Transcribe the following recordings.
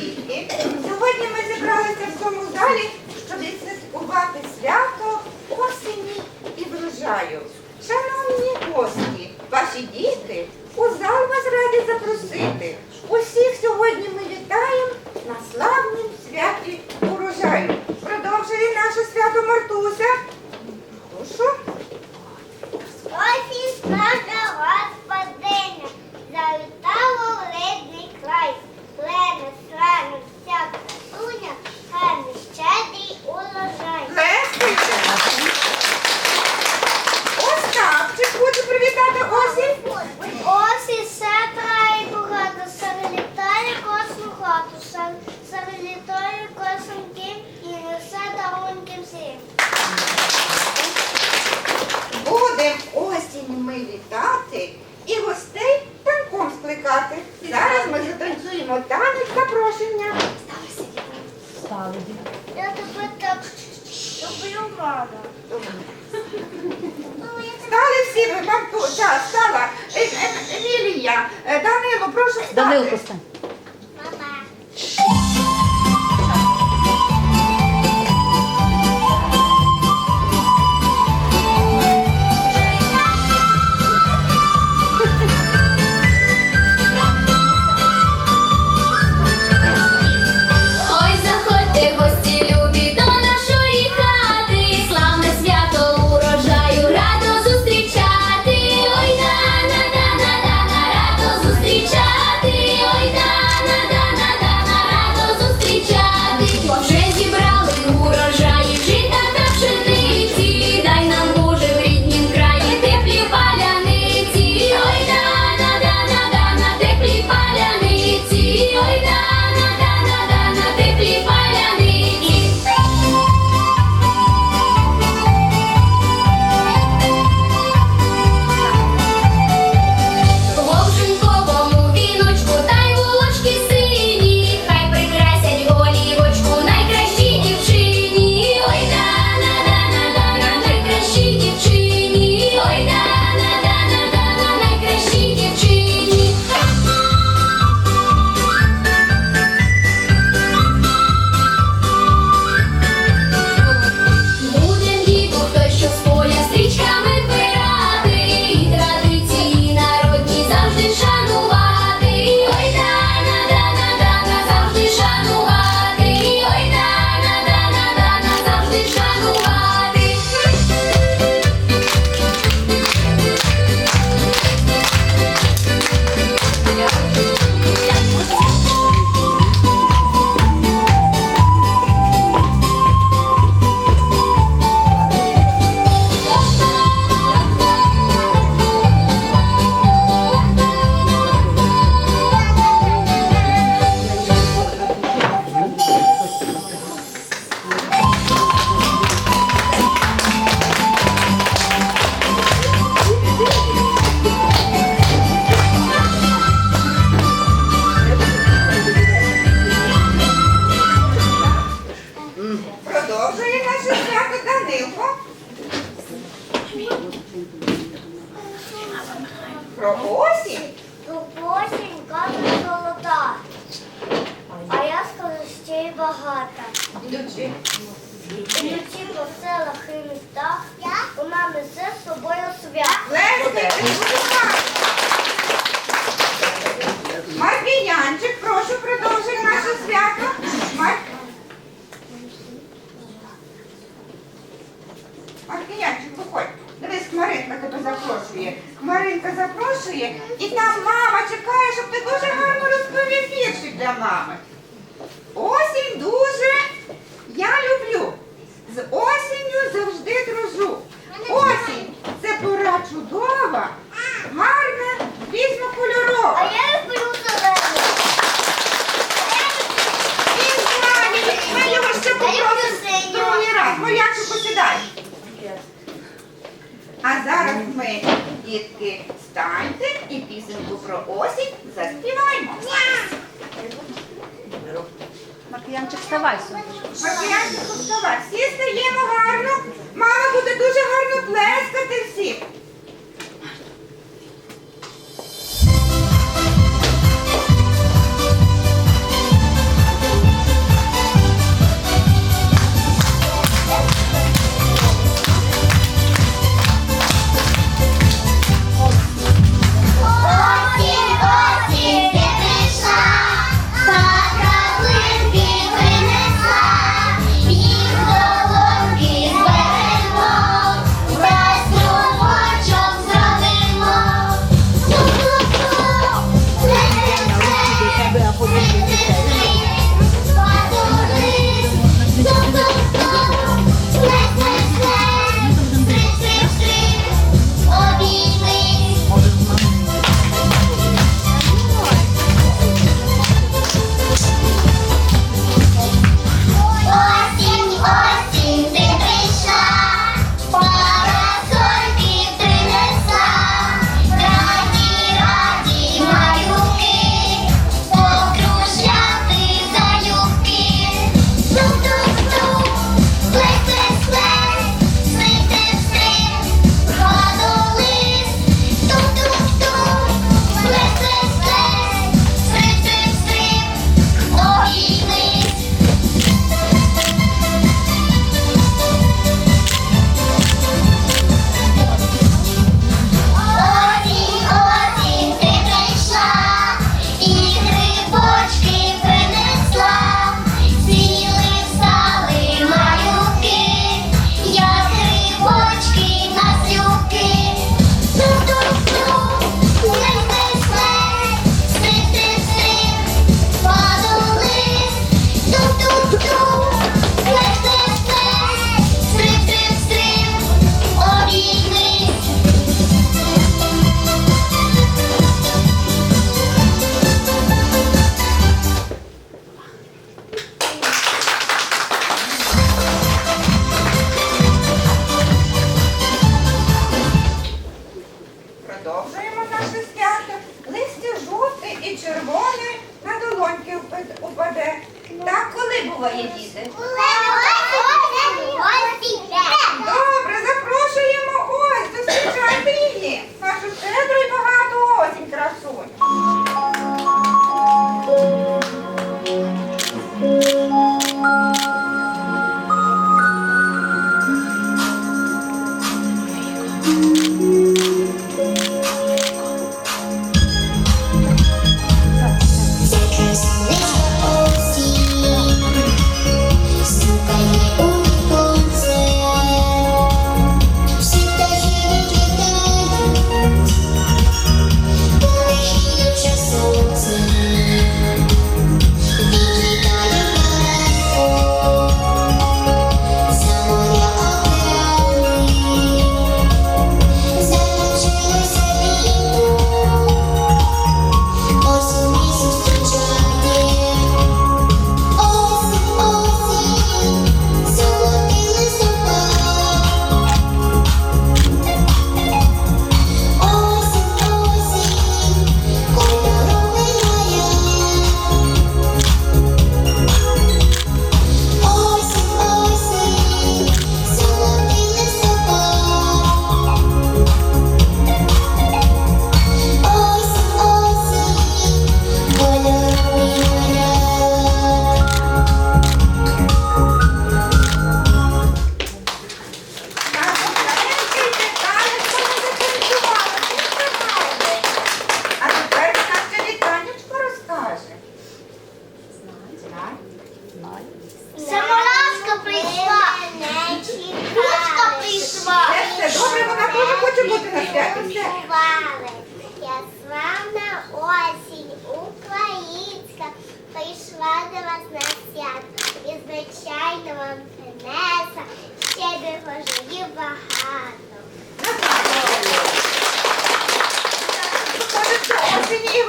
діти! Сьогодні ми зібралися в цьому залі, щоб святкувати свято осені і врожаю. Шановні гості, ваші діти у зал вас раді запросити. встаньте і пісеньку про осінь заспіваємо. Макіянчик, вставай сонечко. Макіянчик, вставай. Всі стаємо гарно. Мама буде дуже гарно плескати всіх.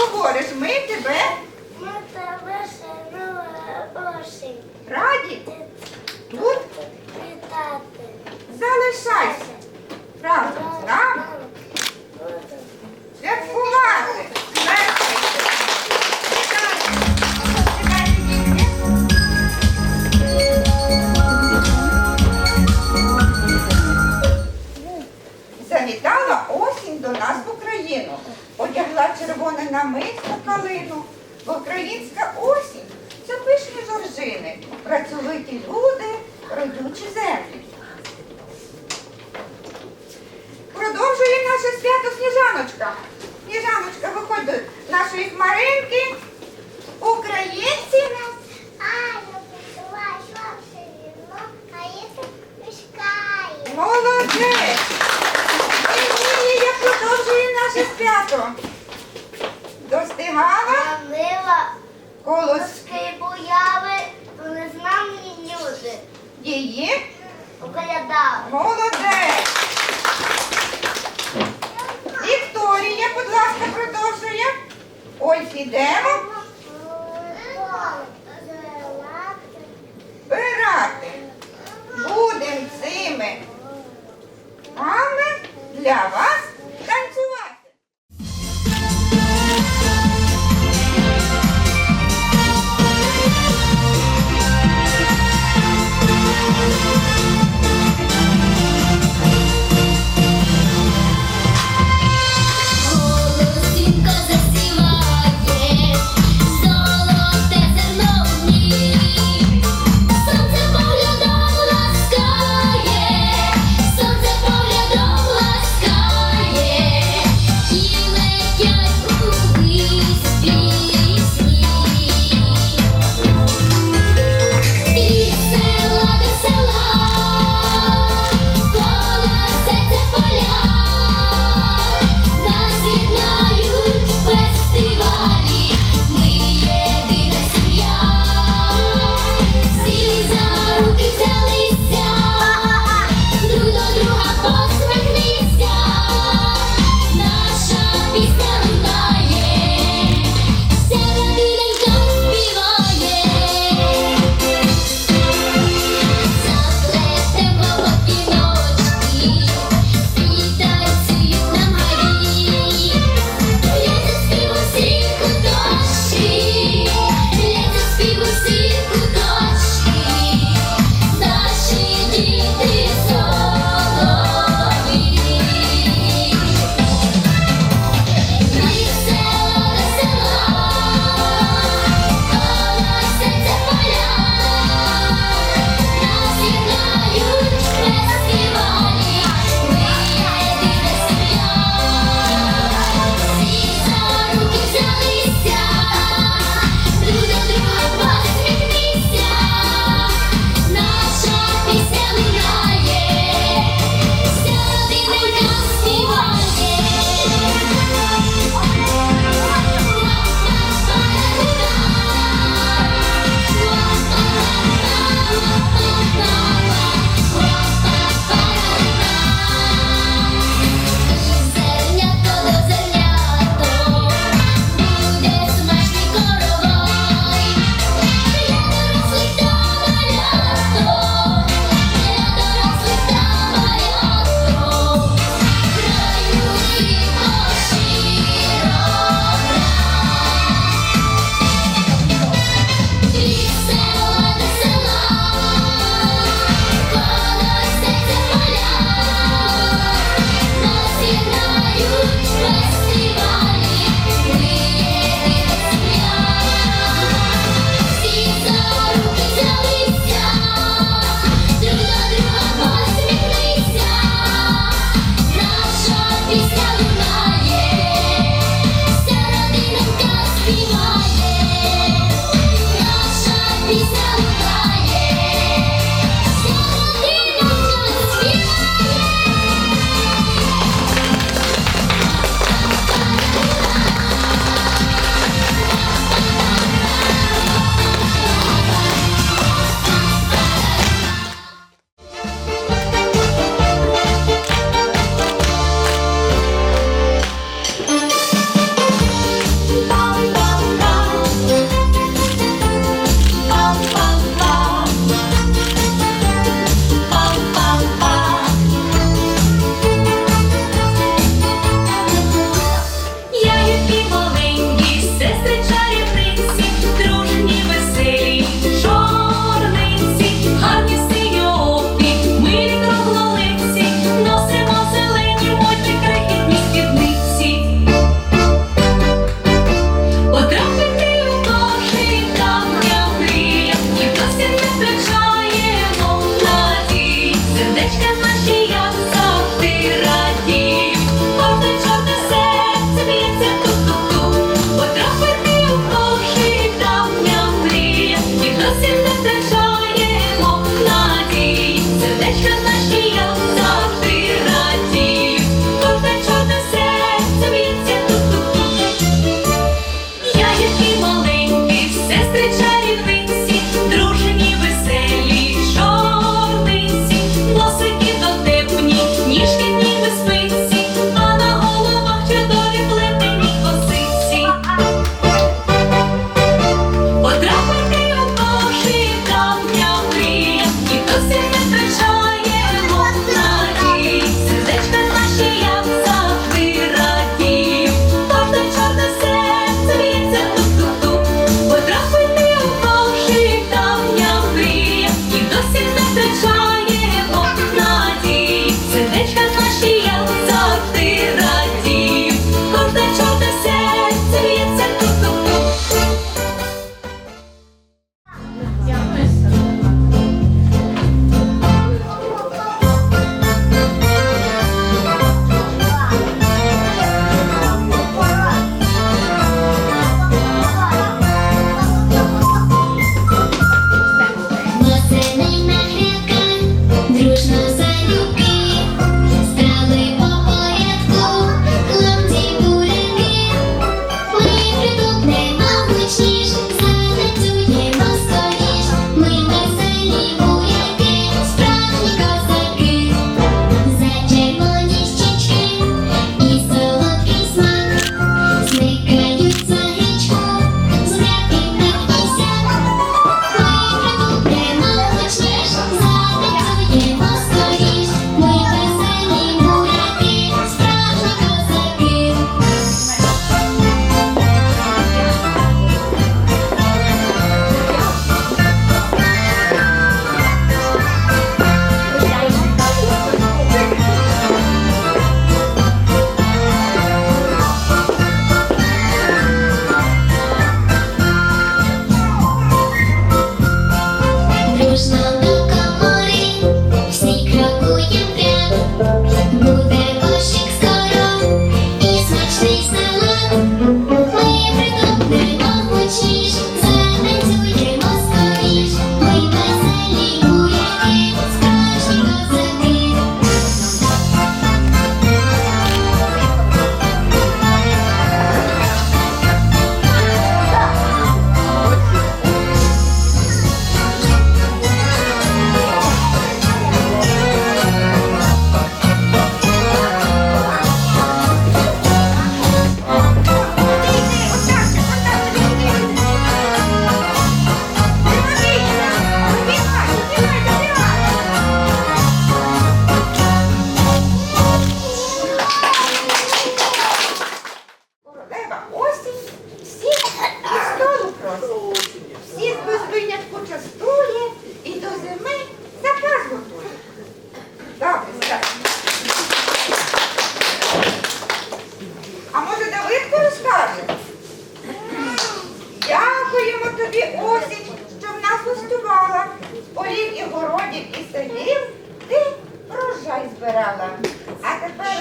говориш? Ми тебе. Ми тебе осінь. Раді? Тут? Вітати. Залишайся. Разом з. Святкувати. дала червоне намисто калину, бо українська осінь це пишні жоржини, працьовиті люди, родючі землі. Продовжує наше свято сніжаночка. Сніжаночка, виходить до нашої хмарини.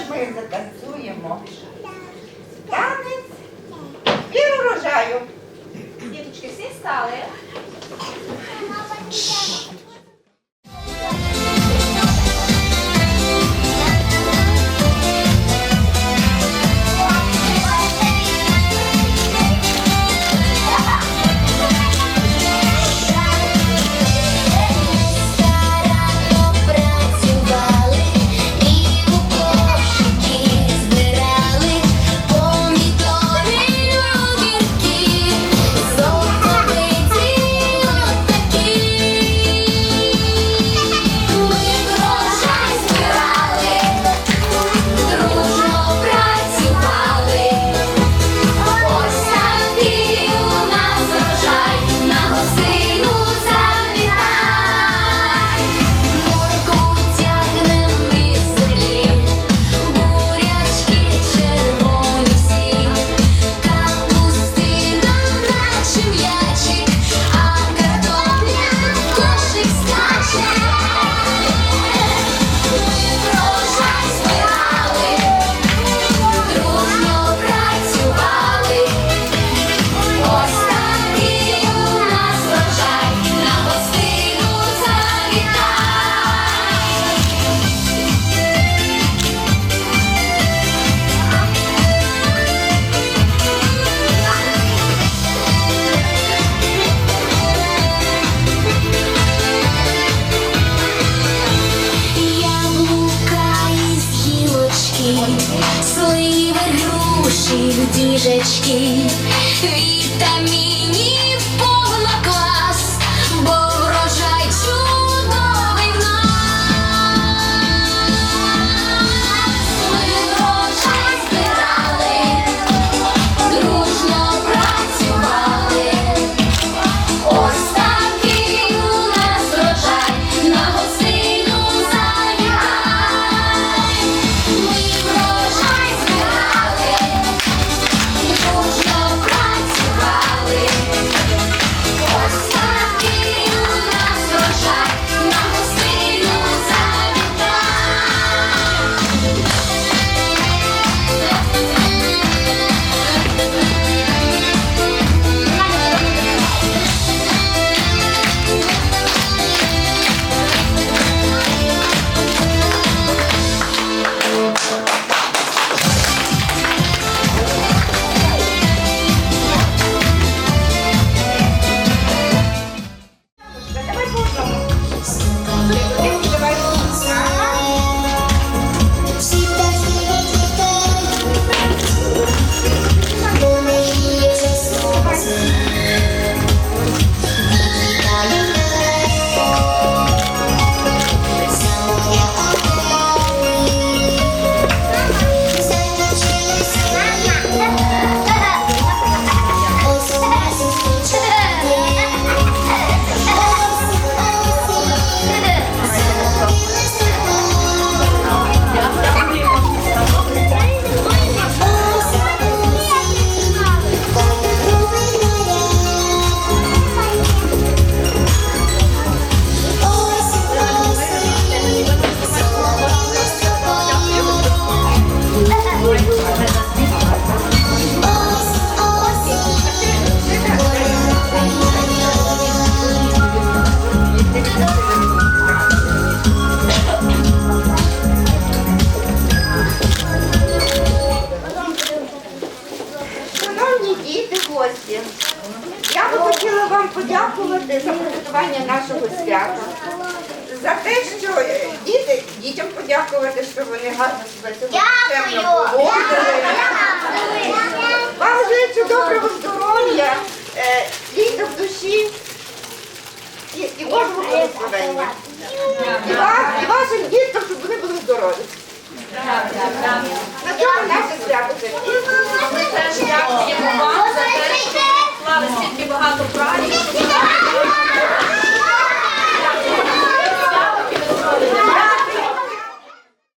ми затанцюємо танець і урожаю. Діточки, всі стали. подякувати за приготування нашого свята, за те, що діти, дітям подякувати, що вони гарно себе сьогодні. Вам життя доброго здоров'я, е, літа в душі і Божого благословення. І вашим діткам, щоб вони були здорові. На цьому наше свято. Дякуємо father's kid, people have the body.